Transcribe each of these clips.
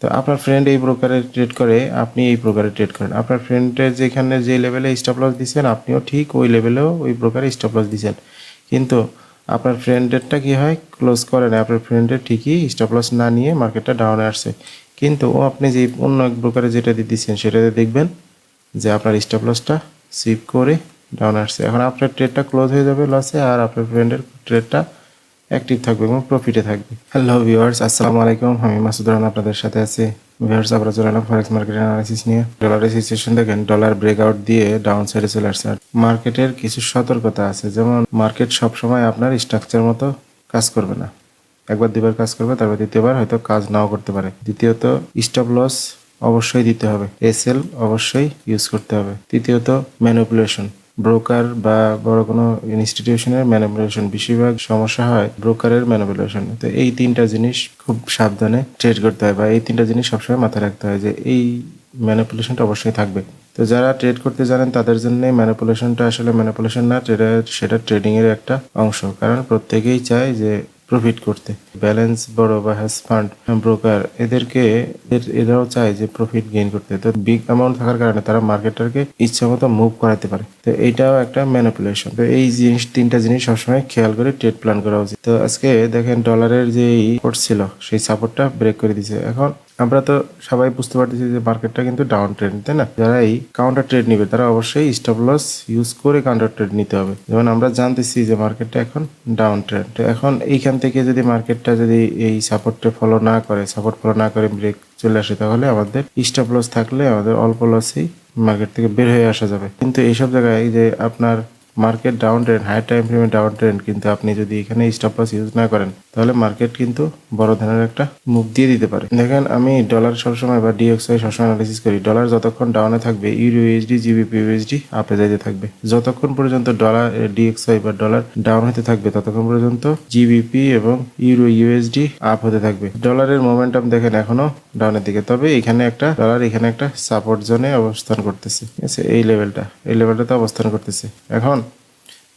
তো আপনার ফ্রেন্ড এই ব্রোকারে ট্রেড করে, আপনি এই প্রকারে ট্রেড করেন। আপনার ফ্রেন্ডের যেখানে যে লেভেলে স্টপ লস দিচ্ছেন আপনিও ঠিক ওই লেভেলেও ওই ব্রোকারে স্টপ লস দিচ্ছেন কিন্তু আপনার ফ্রেন্ডেরটা কি হয়? ক্লোজ করে না। আপনার ফ্রেন্ডের ঠিকই স্টপ লস না নিয়ে মার্কেটটা ডাউনে আসছে। কিন্তু ও আপনি যে অন্য এক ব্রোকারে যেটা দিয়ে দিচ্ছেন সেটাতে দেখবেন যে আপনার স্টপ লসটা সুইপ করে ডাউন আসছে। এখন আপনার ট্রেডটা ক্লোজ হয়ে যাবে লসে আর আপনার ফ্রেন্ডের ট্রেডটা অ্যাক্টিভ থাকবে এবং প্রফিটে থাকবে। হ্যালো ভিউয়ার্স আসসালামু আলাইকুম। আমি মাসুদ রহমান আপনাদের সাথে আছি। ভিউয়ার্স আমরা চলে এলাম ফরেক্স মার্কেট অ্যানালাইসিস নিয়ে। ডলারের সিচুয়েশন দেখেন ডলার ব্রেকআউট দিয়ে ডাউন সাইডে চলে আসছে। মার্কেটের কিছু সতর্কতা আছে। যেমন মার্কেট সবসময় আপনার স্ট্রাকচার মতো কাজ করবে না। একবার দুবার কাজ করবে, তারপর দ্বিতীয়বার হয়তো কাজ নাও করতে পারে। দ্বিতীয়ত স্টপ লস অবশ্যই দিতে হবে। এসএল অবশ্যই ইউজ করতে হবে। তৃতীয়ত ম্যানিপুলেশন ব্রোকার বা বড় কোনো ইনস্টিটিউশনের ম্যানিপুলেশন বেশিরভাগ সমস্যা হয় ব্রোকারের ম্যানিপুলেশন। তো এই তিনটা জিনিস খুব সাবধানে ট্রেড করতে হয় বা এই তিনটা জিনিস সবসময় মাথায় রাখতে হয় যে এই ম্যানিপুলেশনটা অবশ্যই থাকবে। তো যারা ট্রেড করতে জানেন তাদের জন্য ম্যানিপুলেশনটা আসলে ম্যানিপুলেশন না, ট্রেডার সেটা ট্রেডিংয়ের একটা অংশ। কারণ প্রত্যেকেই চায় যে প্রফিট করতে। ব্যালেন্স বড় বা হ্যাজ ফান্ড ব্রোকার এদেরকে এর- এরাও চায় যে প্রফিট গেইন করতে। তো বিগ অ্যামাউন্ট থাকার কারণে তারা মার্কেটটাকে ইচ্ছা মতো মুভ করাতে পারে। তো এইটাও একটা ম্যানিপুলেশন তো এই জিনিস, তিনটা জিনিস সবসময় খেয়াল করে ট্রেড প্ল্যান করা উচিত। তো আজকে দেখেন ডলারের যে সাপোর্ট ছিল, সেই সাপোর্টটা ব্রেক করে দিছে। এখন আমরা তো সবাই বুঝতে পারতেছি যে মার্কেটটা কিন্তু ডাউন ট্রেন্ড তাই না? যারা এই কাউন্টার ট্রেড নিবে, তারা অবশ্যই স্টপ লস ইউজ করে কাউন্টার ট্রেড নিতে হবে। যেমন আমরা জানতেছি যে মার্কেটটা এখন ডাউন ট্রেন্ড তো এখন এইখান থেকে যদি মার্কেটটা যদি এই সাপোর্টটা ফলো না করে সাপোর্ট ফলো না করে ব্রেক চলে আসে, তাহলে আমাদের স্টপ লস থাকলে আমাদের অল্প লসেই মার্কেট থেকে বের হয়ে আসা যাবে। কিন্তু এইসব জায়গায় যে আপনার market down trend high time ফ্রেমে ডাউন ট্রেন্ড কিন্তু আপনি যদি এখানে স্টপ লস ইউজ না করেন তাহলে মার্কেট কিন্তু বড় ধরনের একটা মুখ দিয়ে দিতে পারে। দেখেন, আমি ডলার সবসময় বা ডিএক্সআই সবসময় অ্যানালিসিস করি। ডলার যতক্ষণ ডাউনে থাকবে ইউরো ইউএসডি জিবিপি ইউএসডি আপে যাইতে থাকবে। যতক্ষণ পর্যন্ত ডলার ডিএক্সআই বা ডলার ডাউন হতে থাকবে, ততক্ষণ পর্যন্ত জিবিপি এবং ইউরো ইউএসডি আপ হতে থাকবে। ডলারের মোমেন্টাম দেখেন এখনও ডাউনের দিকে। তবে এখানে একটা ডলার এখানে একটা সাপোর্ট জোনে অবস্থান করতেছে। ঠিক আছে? এই লেভেলটা এই লেভেলটাতে অবস্থান করতেছে। এখন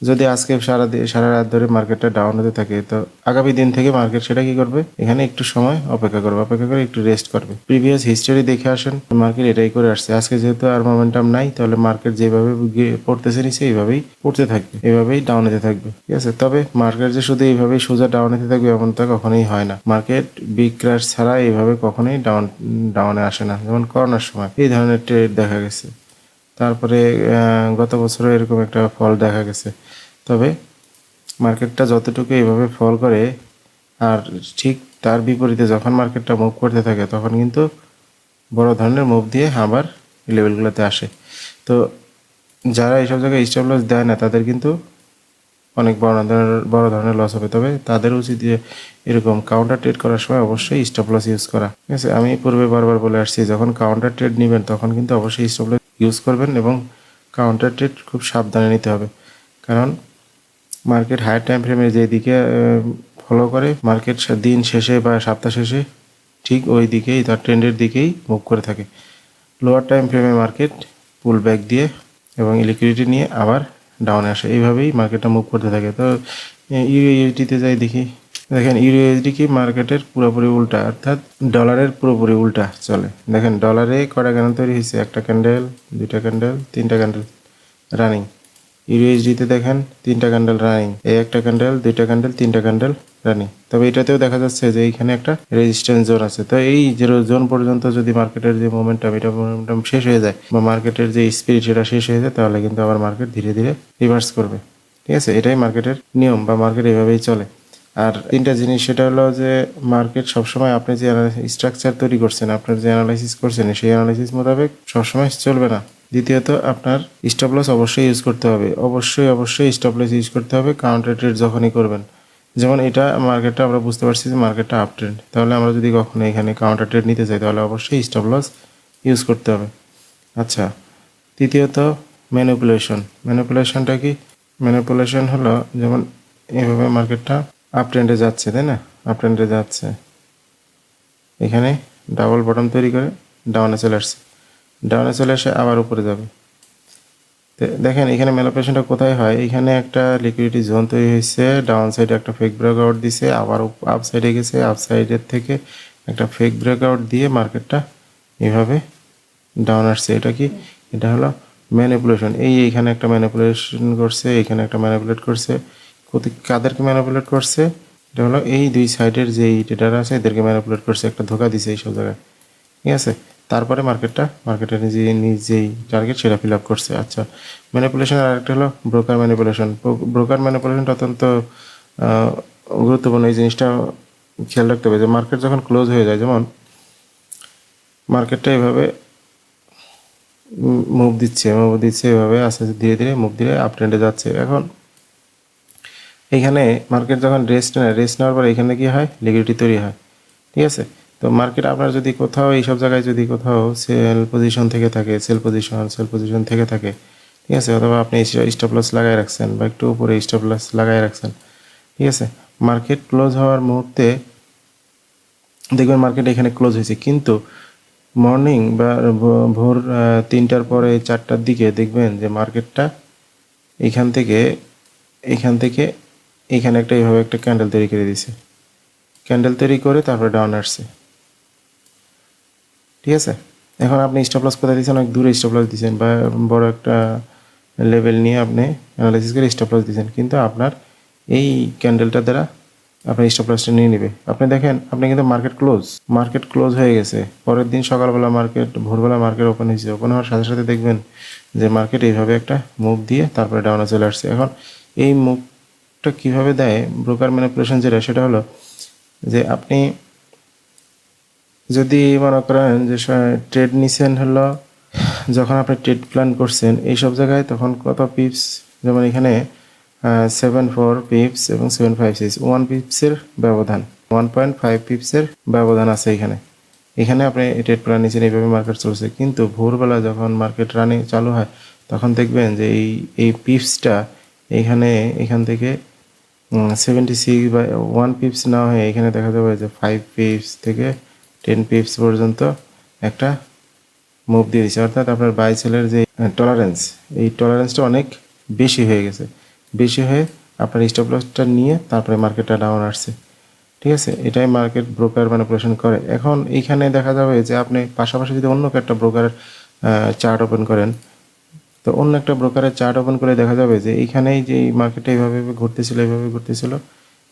যদি আজকে সারা দি- সারা রাত ধরে মার্কেটটা ডাউন হতে থাকে, তো আগামী দিন থেকে মার্কেট সেটা কি করবে? এখানে একটু সময় অপেক্ষা করবে, অপেক্ষা করে একটু রেস্ট করবে। প্রিভিয়াস হিস্টোরি দেখে আসেন মার্কেট এটাই করে আসছে। আজকে যেহেতু আর মোমেন্টাম নাই, তাহলে মার্কেট যেভাবে পড়তেছে নিচে, এইভাবেই পড়তে থাকবে, এইভাবেই ডাউন হতে থাকবে। ঠিক আছে? তবে মার্কেট যে শুধু এইভাবেই সোজা ডাউন হতে থাকবে এমনটা কখনোই হয় না। মার্কেট বিগ ক্র্যাশ ছাড়া এইভাবে কখনোই ডাউন ডাউনে আসে না। যেমন করোনার সময় এই ধরনের ট্রেড দেখা গেছে। তারপরে গত বছরও এরকম একটা ফল দেখা গেছে। তবে মার্কেটটা যতটুকু এইভাবে ফল করে, আর ঠিক তার বিপরীতে যখন মার্কেটটা মুভ করতে থাকে, তখন কিন্তু বড় ধরনের মুভ দিয়ে আবার লেভেলগুলোতে আসে। তো যারা এইসব জায়গায় স্টপ লস দেয় না, তাদের কিন্তু অনেক বড় ধরনের বড় ধরনের লস হবে। তবে তাদের উচিত যে এরকম কাউন্টার ট্রেড করার সময় অবশ্যই স্টপ লস ইউজ করা। ঠিক আছে? আমি পূর্বে বারবার বলে আসছি, যখন কাউন্টার ট্রেড নেবেন, তখন কিন্তু অবশ্যই স্টপ লস ইউজ করবেন এবং কাউন্টার ট্রেড খুব সাবধানে নিতে হবে। কারণ মার্কেট হায়ার টাইম ফ্রেমে যেদিকে ফলো করে মার্কেট দিন শেষে বা সপ্তাহ শেষে ঠিক ওই দিকেই, তার ট্রেন্ডের দিকেই মুভ করে থাকে। লোয়ার টাইম ফ্রেমে মার্কেট পুল ব্যাক দিয়ে এবং লিকুইডিটি নিয়ে আবার ডাউনে আসে। এইভাবেই মার্কেটটা মুভ করতে থাকে। তো ইউএসডিতে যাই দেখি। দেখেন ইউএসডি কি মার্কেটের পুরোপুরি উল্টা, অর্থাৎ ডলারের পুরোপুরি উল্টা চলে। দেখেন ডলারে কটা ক্যান্ডেল তৈরি হয়েছে? একটা ক্যান্ডেল দুইটা ক্যান্ডেল তিনটা ক্যান্ডেল রানিং ইউএসডিতে দেখেন তিনটা ক্যান্ডেল রানিং এই একটা ক্যান্ডেল দুইটা ক্যান্ডেল তিনটা ক্যান্ডেল রানিং তবে এটাতেও দেখা যাচ্ছে যে এইখানে একটা রেজিস্ট্যান্স জোন আছে। তো এই যে জোন পর্যন্ত যদি মার্কেটের যে মোমেন্টাম এটা মোমেন্টাম শেষ হয়ে যায় বা মার্কেটের যে স্পিরিট সেটা শেষ হয়ে যায়, তাহলে কিন্তু আবার মার্কেট ধীরে ধীরে রিভার্স করবে। ঠিক আছে? এটাই মার্কেটের নিয়ম বা মার্কেট এভাবেই চলে। আর তিনটা জিনিস, সেটা হলো যে মার্কেট সবসময় আপনি যে স্ট্রাকচার তৈরি করছেন, আপনার যে অ্যানালাইসিস করছেন, সেই অ্যানালাইসিস মোতাবেক সবসময় চলবে না। দ্বিতীয়ত, আপনার স্টপ লস অবশ্যই ইউজ করতে হবে। অবশ্যই অবশ্যই স্টপ লস ইউজ করতে হবে কাউন্টার ট্রেড যখনই করবেন। যেমন এটা মার্কেটটা আমরা বুঝতে পারছি যে মার্কেটটা আপ ট্রেন্ড তাহলে আমরা যদি কখনো এখানে কাউন্টার ট্রেড নিতে চাই, তাহলে অবশ্যই স্টপ লস ইউজ করতে হবে। আচ্ছা তৃতীয়ত ম্যানিপুলেশন ম্যানিপুলেশনটা কি? ম্যানিপুলেশন হলো যেমন এইভাবে মার্কেটটা আপ ট্রেন্ডে যাচ্ছে, তাই না? আপ ট্রেন্ডে যাচ্ছে। এখানে ডাবল বটম তৈরি করে ডাউনে চলে আসছে। ডাউনে চলে এসে আবার উপরে যাবে। দেখেন, এখানে ম্যানিপুলেশনটা কোথায় হয়? এখানে একটা লিকুইডিটি জোন তৈরি হয়েছে। ডাউন সাইডে একটা ফেক ব্রেক আউট দিছে, আবার আপ সাইডে গেছে। আপ সাইডের থেকে একটা ফেক ব্রেকআউট দিয়ে মার্কেটটা এভাবে ডাউন আসছে। এটা কি? এটা হলো ম্যানিপুলেশন এই এখানে একটা ম্যানিপুলেশন করছে, এখানে একটা ম্যানিপুলেট করছে। কোথায় কাদেরকে ম্যানিপুলেট করছে? এটা হলো এই দুই সাইডের যে ট্রেডার আছে, এদেরকে ম্যানিপুলেট করছে। একটা ধোকা দিছে এই সব জায়গায়। ঠিক আছে? তারপরে মার্কেটটা মার্কেটের নিজে নিজেই টার্গেট সেটা ফিল আপ করছে। আচ্ছা ম্যানিপুলেশন আর একটা হলো ব্রোকার ম্যানিপুলেশন ব্রোকার ম্যানিপুলেশনটা অত্যন্ত গুরুত্বপূর্ণ। এই জিনিসটা খেয়াল রাখতে হবে যে মার্কেট যখন ক্লোজ হয়ে যায়, যেমন মার্কেটটা এভাবে মুভ দিচ্ছে মুভ দিচ্ছে, এভাবে আস্তে আস্তে ধীরে ধীরে মুভ ধীরে আপ ট্রেন্ডে যাচ্ছে। এখন এখানে মার্কেট যখন রেস্ট নেয় রেস্ট নেওয়ার পর এখানে কি হয়? লিকুইডিটি তৈরি হয়। ঠিক আছে? তো মার্কেট আপনার যদি কোথাও, এইসব জায়গায় যদি কোথাও সেল পজিশন থেকে থাকে সেল পজিশন সেল পজিশন থেকে থাকে, ঠিক আছে? অথবা আপনি স্টপ লস লাগাই রাখছেন বা একটু উপরে স্টপ লস লাগাই রাখছেন, ঠিক আছে? মার্কেট ক্লোজ হওয়ার মুহূর্তে দেখবেন মার্কেট এখানে ক্লোজ হয়েছে। কিন্তু মর্নিং বা ভোর তিনটার পরে চারটার দিকে দেখবেন যে মার্কেটটা এখান থেকে এখান থেকে এখানে একটা এইভাবে একটা ক্যান্ডেল তৈরি করে দিছে ক্যান্ডেল তৈরি করে তারপরে ডাউন আসছে। ঠিক আছে? এখন আপনি স্টপ লস কোথায় দিচ্ছেন অনেক দূরে স্টপ লস দিচ্ছেন বা বড় একটা লেভেল নিয়ে আপনি অ্যানালাইসিস করে স্টপ লস দিচ্ছেন কিন্তু আপনার এই ক্যান্ডেলটা দ্বারা আপনার স্টপ লসটা নিয়ে নেবে। আপনি দেখেন, আপনি কিন্তু মার্কেট ক্লোজ মার্কেট ক্লোজ হয়ে গেছে। পরের দিন সকালবেলা মার্কেট ভোরবেলা মার্কেট ওপেন হয়েছে। ওপেন হওয়ার সাথে সাথে দেখবেন যে মার্কেট এইভাবে একটা মুভ দিয়ে তারপরে ডাউনে চলে আসছে। এখন এই মুভটা কীভাবে দেয়? ব্রোকার ম্যানিপুলেশন যেটা, সেটা হলো যে আপনি যদি মনে করেন যে ট্রেড নিছেন হলো, যখন আপনি ট্রেড প্ল্যান করছেন এই সব জায়গায় তখন কত পিপস যেমন এখানে সেভেন ফোর পিপস এবং সেভেন ফাইভ সিক্স ওয়ান পিপসের ব্যবধান ওয়ান পয়েন্ট ফাইভ পিপসের ব্যবধান আছে এখানে। এখানে আপনি ট্রেড প্ল্যান নিয়েছেন এইভাবে মার্কেট চলছে। কিন্তু ভোরবেলা যখন মার্কেট রানিং চালু হয়, তখন দেখবেন যে এই এই পিপসটা এখানে, এখান থেকে সেভেন্টি সিক্স বা ওয়ান পিপস না হয়ে এখানে দেখা যাবে যে ফাইভ পিপস থেকে টেন পিপস পর্যন্ত একটা মুভ দিয়ে দিচ্ছে অর্থাৎ আপনার বাই সেলের যে টলারেন্স এই টলারেন্সটা অনেক বেশি হয়ে গেছে। বেশি হয়ে আপনার স্টপ লসটা নিয়ে তারপরে মার্কেটটা ডাউন আসছে। ঠিক আছে? এটাই মার্কেট ব্রোকার মানে ম্যানিপুলেশন করে। এখন এইখানে দেখা যাবে যে আপনি পাশাপাশি যদি অন্য একটা ব্রোকারের চার্ট ওপেন করেন, তো অন্য একটা ব্রোকারের চার্ট ওপেন করে দেখা যাবে যে এইখানেই যে এই মার্কেটে এইভাবে এইভাবে ঘুরতেছিল এইভাবে ঘুরতেছিল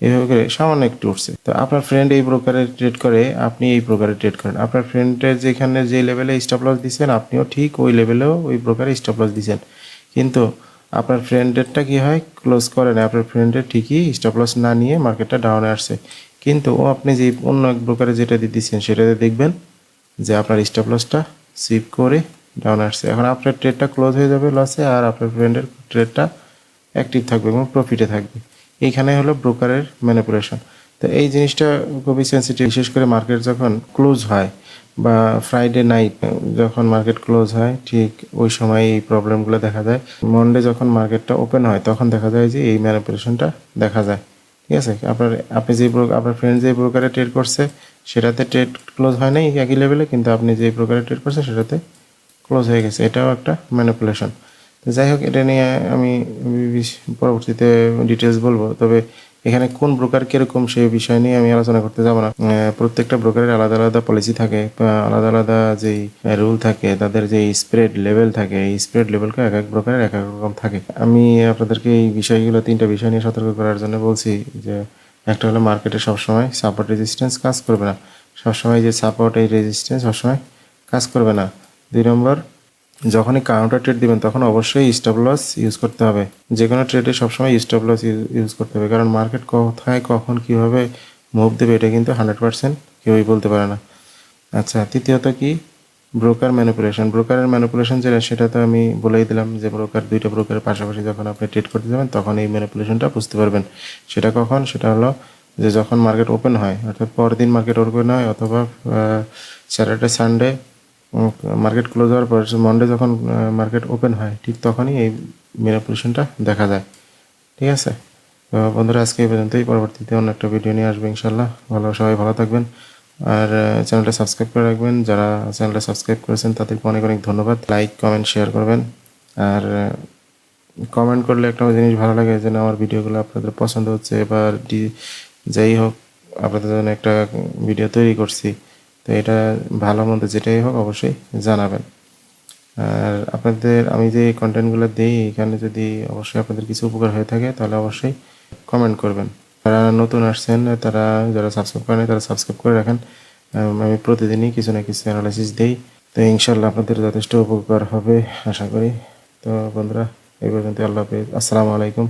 এইভাবে করে সামান্য একটু উঠছে। তো আপনার ফ্রেন্ড এই ব্রোকারে ট্রেড করে, আপনি এই ব্রোকারে ট্রেড করেন। আপনার ফ্রেন্ডের যেখানে যে লেভেলে স্টপ লস দিচ্ছেন আপনিও ঠিক ওই লেভেলেও ওই প্রকারে স্টপ লস দিচ্ছেন কিন্তু আপনার ফ্রেন্ডেরটা কী হয়? ক্লোজ করে না। আপনার ফ্রেন্ডের ঠিকই স্টপ লস না নিয়ে মার্কেটটা ডাউনে আসছে। কিন্তু ও আপনি যে অন্য এক ব্রোকারে যেটা দিয়ে দিচ্ছেন সেটাতে দেখবেন যে আপনার স্টপ লসটা সুইপ করে ডাউন আসছে। এখন আপনার ট্রেডটা ক্লোজ হয়ে যাবে লসে আর আপনার ফ্রেন্ডের ট্রেডটা অ্যাক্টিভ থাকবে এবং প্রফিটে থাকবে। এইখানে হলো ব্রোকারের ম্যানিপুলেশন। তো এই জিনিসটা খুবই সেন্সিটিভ বিশেষ করে মার্কেট যখন ক্লোজ হয় বা ফ্রাইডে নাইট যখন মার্কেট ক্লোজ হয়, ঠিক ওই সময় এই প্রবলেমগুলো দেখা যায় মন্ডে যখন মার্কেটটা ওপেন হয়, তখন দেখা যায় যে এই ম্যানিপুলেশনটা দেখা যায়। ঠিক আছে? আপনার, আপনি যে আপনার ফ্রেন্ড যে ব্রোকারে ট্রেড করছে, সেটাতে ট্রেড ক্লোজ হয় নাই একই লেভেলে কিন্তু আপনি যে ব্রোকারে ট্রেড করছে, সেটাতে ক্লোজ হয়ে গেছে। এটাও একটা ম্যানিপুলেশন। যাই হোক, এটা নিয়ে আমি পরবর্তীতে ডিটেলস বলব। তবে এখানে কোন ব্রোকার কীরকম সেই বিষয় নিয়ে আমি আলোচনা করতে যাব না। প্রত্যেকটা ব্রোকারের আলাদা আলাদা পলিসি থাকে আলাদা আলাদা যেই রুল থাকে, তাদের যে স্প্রেড লেভেল থাকে, এই স্প্রেড লেভেলকে এক এক ব্রোকারের এক এক রকম থাকে। আমি আপনাদেরকে এই বিষয়গুলো, তিনটা বিষয় নিয়ে সতর্ক করার জন্য বলছি যে, একটা হলো মার্কেটে সবসময় সাপোর্ট রেজিস্ট্যান্স কাজ করবে না। সবসময় যে সাপোর্ট এই রেজিস্ট্যান্স সবসময় কাজ করবে না। দুই নম্বর যখনই কাউন্টার ট্রেড দিবেন, তখন অবশ্যই স্টপ লস ইউজ করতে হবে। যে কোনো ট্রেডে সবসময় স্টপ লস ইউজ করতে হবে। কারণ মার্কেট কোথায়, কখন, কীভাবে মুভ দেবে, এটা কিন্তু হান্ড্রেড পার্সেন্ট কেউই বলতে পারে না। আচ্ছা তৃতীয়ত কি? ব্রোকার ম্যানিপুলেশন ব্রোকারের ম্যানিপুলেশন যেটা, সেটা তো আমি বলেই দিলাম যে ব্রোকার দুইটা ব্রোকারের পাশাপাশি যখন আপনি ট্রেড করতে যাবেন, তখন এই ম্যানিপুলেশনটা বুঝতে পারবেন। সেটা কখন? সেটা হলো যে যখন মার্কেট ওপেন হয়, অর্থাৎ পরদিন মার্কেট ওপেন হয়, অথবা স্যাটারডে সানডে মার্কেট ক্লোজ হওয়ার পর মন্ডে যখন মার্কেট ওপেন হয়, ঠিক তখনই এই ম্যানিপুলেশনটা দেখা যায়। ঠিক আছে? বন্ধুরা, আজকে এই পর্যন্তই। পরবর্তীতে অন্য একটা ভিডিও নিয়ে আসবে ইনশাল্লাহ ভালো, সবাই ভালো থাকবেন। আর চ্যানেলটা সাবস্ক্রাইব করে রাখবেন। যারা চ্যানেলটা সাবস্ক্রাইব করেছেন, তাদেরকে অনেক অনেক ধন্যবাদ। লাইক কমেন্ট শেয়ার করবেন। আর কমেন্ট করলে একটা জিনিস ভালো লাগে যেন আমার ভিডিওগুলো আপনাদের পছন্দ হচ্ছে এবার যাই হোক, আপনাদের জন্য একটা ভিডিও তৈরি করছি। তো এটা ভালো মন্দ যেটাই হোক অবশ্যই জানাবেন। আর আপনাদের আমি যে কন্টেন্টগুলো দিই, এখানে যদি অবশ্যই আপনাদের কিছু উপকার হয়ে থাকে, তাহলে অবশ্যই কমেন্ট করবেন। যারা নতুন আসছেন, তারা যারা সাবস্ক্রাইব করেন তারা সাবস্ক্রাইব করে রাখেন। আমি প্রতিদিনই কিছু না কিছু অ্যানালাইসিস দিই। তো ইনশাল্লাহ আপনাদের যথেষ্ট উপকার হবে, আশা করি। তো বন্ধুরা, এই পর্যন্ত আল্লাহ হাফেজ। আসসালামু আলাইকুম।